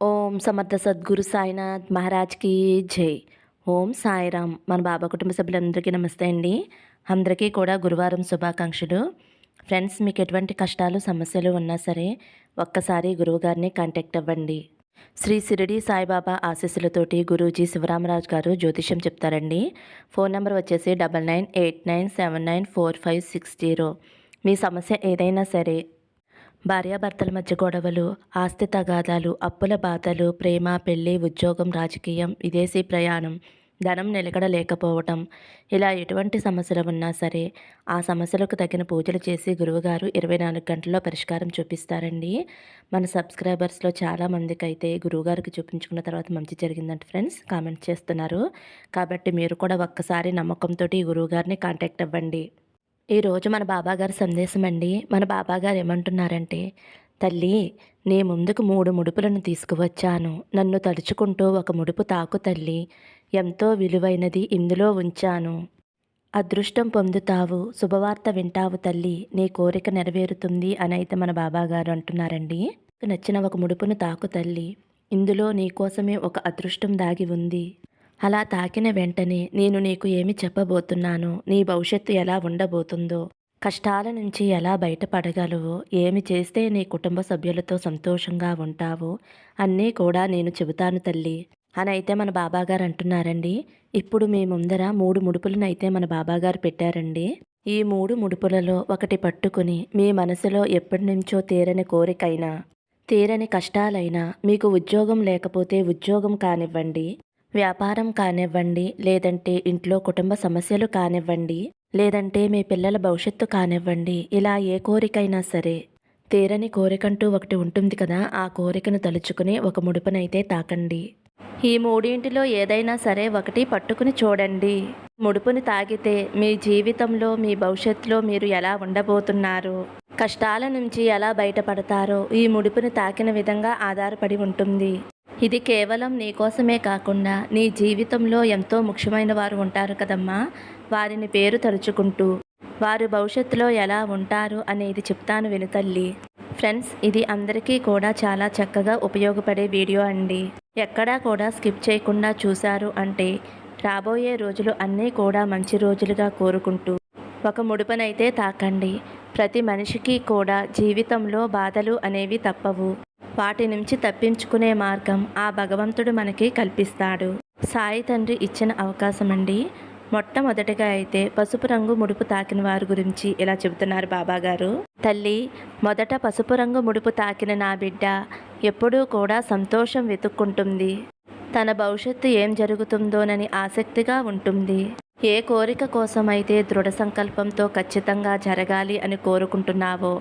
ఓం సమర్థ సద్గురు సాయినాథ్ మహారాజ్కి జై. ఓం సాయిరామ్. మన బాబా కుటుంబ సభ్యులందరికీ నమస్తే అండి. అందరికీ కూడా గురువారం శుభాకాంక్షలు. ఫ్రెండ్స్ మీకు ఎటువంటి కష్టాలు సమస్యలు ఉన్నా సరే ఒక్కసారి గురువుగారిని కాంటాక్ట్ అవ్వండి. శ్రీ సిరిడి సాయిబాబా ఆశీస్సులతోటి గురూజీ శివరామరాజు గారు జ్యోతిష్యం చెప్తారండి. ఫోన్ నెంబర్ వచ్చేసి double nine eight nine seven nine four five six zero. మీ సమస్య ఏదైనా సరే భార్యాభర్తల మధ్య గొడవలు ఆస్తి తగాదాలు అప్పుల బాధలు ప్రేమ పెళ్ళి ఉద్యోగం రాజకీయం విదేశీ ప్రయాణం ధనం నిలకడ లేకపోవటం. ఇలా ఎటువంటి సమస్యలు ఉన్నా సరే ఆ సమస్యలకు తగిన పూజలు చేసి గురువుగారు ఇరవై నాలుగు గంటల్లో పరిష్కారం చూపిస్తారండి. మన సబ్స్క్రైబర్స్లో చాలామందికి అయితే గురువుగారికి చూపించుకున్న తర్వాత మంచి జరిగిందంట ఫ్రెండ్స్ కామెంట్ చేస్తున్నారు. కాబట్టి మీరు కూడా ఒక్కసారి నమ్మకంతో గురువుగారిని కాంటాక్ట్ అవ్వండి. ఈరోజు మన బాబాగారి సందేశం అండి మన బాబాగారు ఏమంటున్నారంటే తల్లి నీ ముందుకు మూడు ముడుపులను తీసుకువచ్చాను. నన్ను తడుచుకుంటూ ఒక ముడుపు తాకు తల్లి. ఎంతో విలువైనది ఇందులో ఉంచాను. అదృష్టం పొందుతావు. శుభవార్త వింటావు తల్లి. నీ కోరిక నెరవేరుతుంది అని అయితే మన బాబాగారు అంటున్నారండి. నచ్చిన ఒక ముడుపును తాకు తల్లి. ఇందులో నీకోసమే ఒక అదృష్టం దాగి ఉంది. అలా తాకిన వెంటనే నేను నీకు ఏమి చెప్పబోతున్నానో? నీ భవిష్యత్తు ఎలా ఉండబోతుందో? కష్టాల నుంచి ఎలా బయటపడగలవో? ఏమి చేస్తే నీ కుటుంబ సభ్యులతో సంతోషంగా ఉంటావో? అన్నీ కూడా నేను చెబుతాను తల్లి. అని అయితే మన బాబాగారు అంటున్నారండి. ఇప్పుడు మీ ముందర మూడు ముడుపులను అయితే మన బాబాగారు పెట్టారండి. ఈ మూడు ముడుపులలో ఒకటి పట్టుకుని మీ మనసులో ఎప్పటి నుంచో తీరని కోరికైనా తీరని కష్టాలైనా మీకు ఉద్యోగం లేకపోతే ఉద్యోగం కానివ్వండి వ్యాపారం కానివ్వండి లేదంటే ఇంట్లో కుటుంబ సమస్యలు కానివ్వండి లేదంటే మీ పిల్లల భవిష్యత్తు కానివ్వండి ఇలా ఏ కోరికైనా సరే తీరని కోరికంటూ ఒకటి ఉంటుంది కదా ఆ కోరికను తలుచుకుని ఒక ముడుపునైతే తాకండి. ఈ మూడింటిలో ఏదైనా సరే ఒకటి పట్టుకుని చూడండి. ముడుపుని తాగితే మీ జీవితంలో మీ భవిష్యత్తులో మీరు ఎలా ఉండబోతున్నారు? కష్టాల నుంచి ఎలా బయటపడతారో ఈ ముడుపుని తాకిన విధంగా ఆధారపడి ఉంటుంది. ఇది కేవలం నీకోసమే కాకుండా నీ జీవితంలో ఎంతో ముఖ్యమైన వారు ఉంటారు కదమ్మా. వారిని పేరు తలుచుకుంటూ వారు భవిష్యత్తులో ఎలా ఉంటారు అనేది చెప్తాను వినుతల్లి ఫ్రెండ్స్ ఇది అందరికీ కూడా చాలా చక్కగా ఉపయోగపడే వీడియో అండి. ఎక్కడా కూడా స్కిప్ చేయకుండా చూశారు అంటే రాబోయే రోజులు అన్నీ కూడా మంచి రోజులుగా కోరుకుంటూ ఒక ముడుపనైతే తాకండి. ప్రతి మనిషికి కూడా జీవితంలో బాధలు అనేవి తప్పవు. వాటి నుంచి తప్పించుకునే మార్గం ఆ భగవంతుడు మనకి కల్పిస్తాడు. సాయి తండ్రి ఇచ్చిన అవకాశం అండి మొట్టమొదటిగా అయితే పసుపు రంగు ముడుపు తాకిన వారి గురించి ఇలా చెబుతున్నారు బాబాగారు. తల్లి మొదట పసుపు రంగు ముడుపు తాకిన నా బిడ్డ ఎప్పుడూ కూడా సంతోషం వెతుక్కుంటుంది. తన భవిష్యత్తు ఏం జరుగుతుందోనని ఆసక్తిగా ఉంటుంది. ఏ కోరిక కోసమైతే దృఢ సంకల్పంతో ఖచ్చితంగా జరగాలి అని కోరుకుంటున్నావో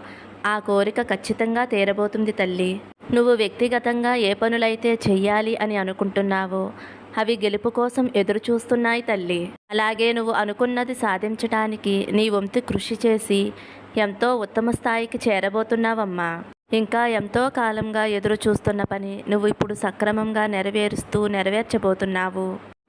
ఆ కోరిక ఖచ్చితంగా తీరబోతుంది తల్లి. నువ్వు వ్యక్తిగతంగా ఏ పనులైతే చెయ్యాలి అని అనుకుంటున్నావో అవి గెలుపు కోసం ఎదురు చూస్తున్నాయి తల్లి. అలాగే నువ్వు అనుకున్నది సాధించడానికి నీ వంతు కృషి చేసి ఎంతో ఉత్తమ స్థాయికి చేరబోతున్నావమ్మా. ఇంకా ఎంతో కాలంగా ఎదురు చూస్తున్న పని నువ్వు ఇప్పుడు సక్రమంగా నెరవేరుస్తూ నెరవేర్చబోతున్నావు.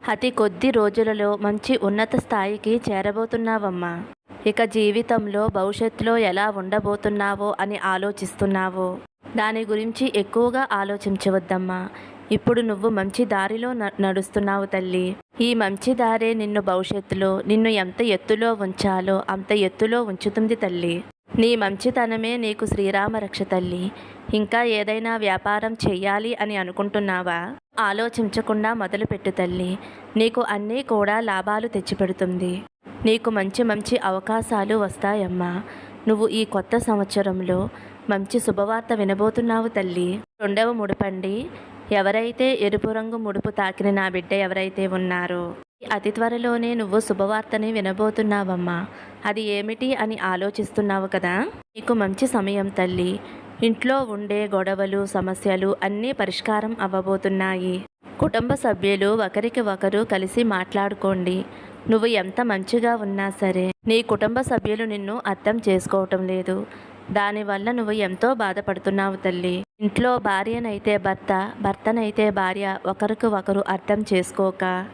అతి కొద్ది రోజులలో మంచి ఉన్నత స్థాయికి చేరబోతున్నావమ్మా. ఇక జీవితంలో భవిష్యత్తులో ఎలా ఉండబోతున్నావో అని ఆలోచిస్తున్నావో. దాని గురించి ఎక్కువగా ఆలోచించవద్దమ్మా. ఇప్పుడు నువ్వు మంచి దారిలో న- నడుస్తున్నావు తల్లి. ఈ మంచి దారే నిన్ను భవిష్యత్తులో నిన్ను ఎంత ఎత్తులో ఉంచాలో అంత ఎత్తులో ఉంచుతుంది తల్లి. నీ మంచితనమే నీకు శ్రీరామ రక్ష తల్లి. ఇంకా ఏదైనా వ్యాపారం చెయ్యాలి అని అనుకుంటున్నావా? ఆలోచించకుండా మొదలుపెట్టు తల్లి. నీకు అన్నీ కూడా లాభాలు తెచ్చిపెడుతుంది. నీకు మంచి మంచి అవకాశాలు వస్తాయమ్మా. నువ్వు ఈ కొత్త సంవత్సరంలో మంచి శుభవార్త వినబోతున్నావు తల్లి. రెండవ ముడుపండి. ఎవరైతే ఎరుపు రంగు ముడుపు తాకిన నా బిడ్డ ఎవరైతే ఉన్నారో అతి త్వరలోనే నువ్వు శుభవార్తని వినబోతున్నావమ్మా. అది ఏమిటి అని ఆలోచిస్తున్నావు కదా? నీకు మంచి సమయం తల్లి. ఇంట్లో ఉండే గొడవలు సమస్యలు అన్నీ పరిష్కారం అవ్వబోతున్నాయి. కుటుంబ సభ్యులు ఒకరికి ఒకరు కలిసి మాట్లాడుకోండి. నువ్వు ఎంత మంచిగా ఉన్నా సరే నీ కుటుంబ సభ్యులు నిన్ను అర్థం చేసుకోవటం లేదు. దానివల్ల నువ్వు ఎంతో బాధపడుతున్నావు తల్లి. ఇంట్లో భార్యనైతే భర్త భర్తనైతే భార్య ఒకరికి ఒకరు అర్థం చేసుకోక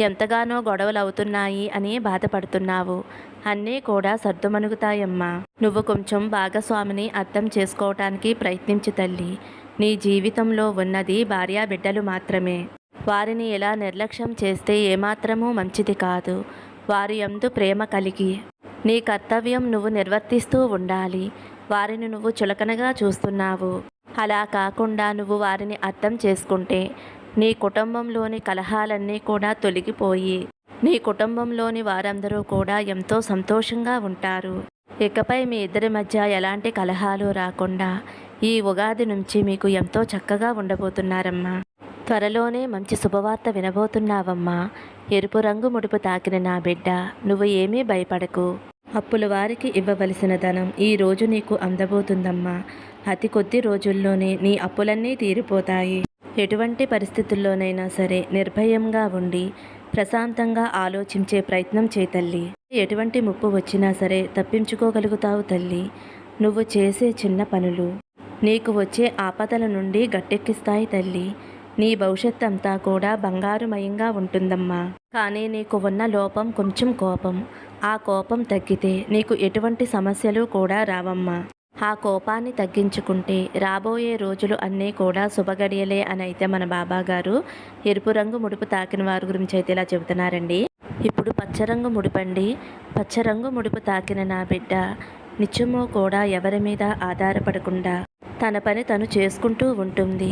ఎంతగానో గొడవలు అవుతున్నాయి అని బాధపడుతున్నావు. అన్నీ కూడా సర్దుమణుగుతాయమ్మా. నువ్వు కొంచెం భాగస్వామిని అర్థం చేసుకోవటానికి ప్రయత్నించు తల్లి. నీ జీవితంలో ఉన్నది భార్యా బిడ్డలు మాత్రమే. వారిని ఇలా నిర్లక్ష్యం చేస్తే ఏమాత్రమూ మంచిది కాదు. వారి ఎందు ప్రేమ కలిగి నీ కర్తవ్యం నువ్వు నిర్వర్తిస్తూ ఉండాలి. వారిని నువ్వు చులకనగా చూస్తున్నావు. అలా కాకుండా నువ్వు వారిని అర్థం చేసుకుంటే నీ కుటుంబంలోని కలహాలన్నీ కూడా తొలగిపోయి నీ కుటుంబంలోని వారందరూ కూడా ఎంతో సంతోషంగా ఉంటారు. ఇకపై మీ ఇద్దరి మధ్య ఎలాంటి కలహాలు రాకుండా ఈ ఉగాది నుంచి మీకు ఎంతో చక్కగా ఉండబోతున్నారమ్మా. త్వరలోనే మంచి శుభవార్త వినబోతున్నావమ్మా. ఎరుపు రంగు ముడుపు తాకిన నా బిడ్డ నువ్వు ఏమీ భయపడకు. అప్పుల వారికి ఇవ్వవలసిన ధనం ఈ రోజు నీకు అందబోతుందమ్మా. అతి కొద్ది రోజుల్లోనే నీ అప్పులన్నీ తీరిపోతాయి. ఎటువంటి పరిస్థితుల్లోనైనా సరే నిర్భయంగా ఉండి ప్రశాంతంగా ఆలోచించే ప్రయత్నం చే తల్లి. ఎటువంటి ముప్పు వచ్చినా సరే తప్పించుకోగలుగుతావు తల్లి. నువ్వు చేసే చిన్న పనులు నీకు వచ్చే ఆపదల నుండి గట్టెక్కిస్తాయి తల్లి. నీ భవిష్యత్ అంతా కూడా బంగారుమయంగా ఉంటుందమ్మా. కానీ నీకు ఉన్న లోపం కొంచెం కోపం. ఆ కోపం తగ్గితే నీకు ఎటువంటి సమస్యలు కూడా రావమ్మా. ఆ కోపాన్ని తగ్గించుకుంటే రాబోయే రోజులు అన్నీ కూడా శుభగడియలే అని అయితే మన బాబా గారు ఎరుపు రంగు ముడుపు తాకిన వారి గురించి అయితే ఇలా చెబుతున్నారండి. ఇప్పుడు పచ్చరంగు ముడిపండి. పచ్చరంగు ముడుపు తాకిన నా బిడ్డ నిత్యము కూడా ఎవరి మీద ఆధారపడకుండా తన పని తను చేసుకుంటూ ఉంటుంది.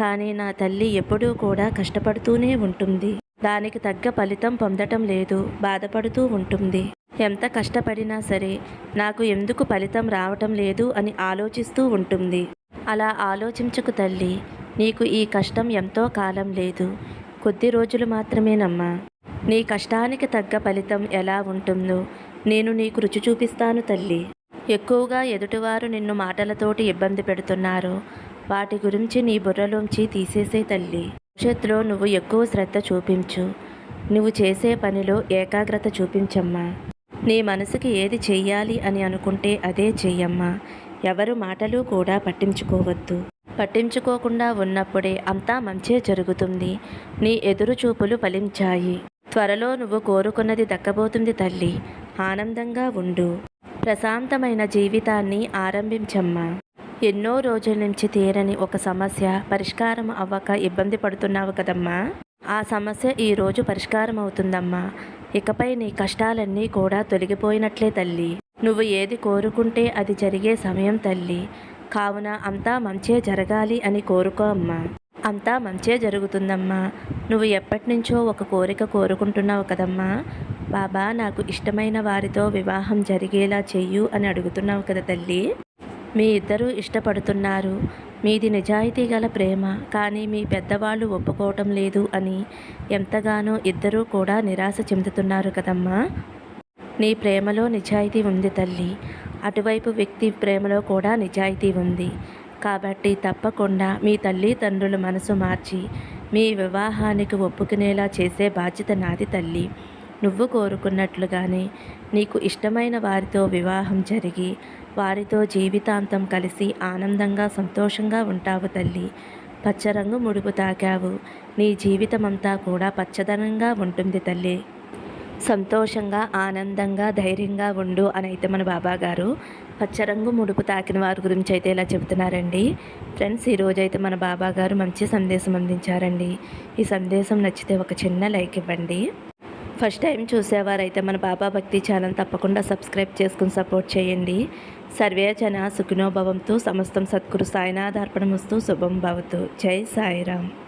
కానీ నా తల్లి ఎప్పుడూ కూడా కష్టపడుతూనే ఉంటుంది. దానికి తగ్గ ఫలితం పొందటం లేదు. బాధపడుతూ ఉంటుంది. ఎంత కష్టపడినా సరే నాకు ఎందుకు ఫలితం రావటం లేదు అని ఆలోచిస్తూ ఉంటుంది. అలా ఆలోచించకు తల్లి నీకు ఈ కష్టం ఎంతో కాలం లేదు. కొద్ది రోజులు మాత్రమేనమ్మా నీ కష్టానికి తగ్గ ఫలితం ఎలా ఉంటుందో నేను నీకు రుచి చూపిస్తాను తల్లి. ఎక్కువగా ఎదుటివారు నిన్ను మాటలతోటి ఇబ్బంది పెడుతున్నారు. వాటి గురించి నీ బుర్రలోంచి తీసేసే తల్లి. భవిష్యత్తులో నువ్వు ఎక్కువ శ్రద్ధ చూపించు. నువ్వు చేసే పనిలో ఏకాగ్రత చూపించమ్మా. నీ మనసుకి ఏది చెయ్యాలి అని అనుకుంటే అదే చెయ్యమ్మా. ఎవరు మాటలు కూడా పట్టించుకోవద్దు. పట్టించుకోకుండా ఉన్నప్పుడే అంతా మంచే జరుగుతుంది. నీ ఎదురు చూపులు ఫలించాయి. త్వరలో నువ్వు కోరుకున్నది దక్కబోతుంది తల్లి. ఆనందంగా ఉండు. ప్రశాంతమైన జీవితాన్ని ఆరంభించమ్మా. ఎన్నో రోజుల నుంచి తీరని ఒక సమస్య పరిష్కారం అవ్వక ఇబ్బంది పడుతున్నావు కదమ్మా. ఆ సమస్య ఈ రోజు పరిష్కారం అవుతుందమ్మా. ఇకపై నీ కష్టాలన్నీ కూడా తొలగిపోయినట్లే తల్లి. నువ్వు ఏది కోరుకుంటే అది జరిగే సమయం తల్లి. కావున అంతా మంచే జరగాలి అని కోరుకో అమ్మా. అంతా మంచే జరుగుతుందమ్మా. నువ్వు ఎప్పటి నుంచో ఒక కోరిక కోరుకుంటున్నావు కదమ్మా. బాబా నాకు ఇష్టమైన వారితో వివాహం జరిగేలా చెయ్యు అని అడుగుతున్నావు కదా తల్లి. మీ ఇద్దరూ ఇష్టపడుతున్నారు. మీది నిజాయితీ గల ప్రేమ కానీ మీ పెద్దవాళ్ళు ఒప్పుకోవటం లేదు అని ఎంతగానో ఇద్దరూ కూడా నిరాశ చెందుతున్నారు కదమ్మా. నీ ప్రేమలో నిజాయితీ ఉంది తల్లి. అటువైపు వ్యక్తి ప్రేమలో కూడా నిజాయితీ ఉంది. కాబట్టి తప్పకుండా మీ తల్లిదండ్రుల మనసు మార్చి మీ వివాహానికి ఒప్పుకునేలా చేసే బాధ్యత నాది తల్లి. నువ్వు కోరుకున్నట్లుగానే నీకు ఇష్టమైన వారితో వివాహం జరిగి వారితో జీవితాంతం కలిసి ఆనందంగా సంతోషంగా ఉంటావు తల్లి. పచ్చరంగు ముడుపు తాకావు. నీ జీవితమంతా కూడా పచ్చదనంగా ఉంటుంది తల్లి. సంతోషంగా ఆనందంగా ధైర్యంగా ఉండు అని అయితే మన బాబా గారు పచ్చరంగు ముడుపు తాకిన వారి గురించి అయితే ఇలా చెబుతున్నారండి. ఫ్రెండ్స్ ఈరోజు అయితే మన బాబా గారు మంచి సందేశం అందించారండి. ఈ సందేశం నచ్చితే ఒక చిన్న లైక్ ఇవ్వండి. ఫస్ట్ టైం చూసేవారైతే మన బాబా భక్తి ఛానల్ తప్పకుండా సబ్స్క్రైబ్ చేసుకుని సపోర్ట్ చేయండి. సర్వే జన సుఖినోభవంతో సమస్తం సద్గురు సాయినాథార్పణమస్తు శుభం భవతు. జై సాయిరామ్.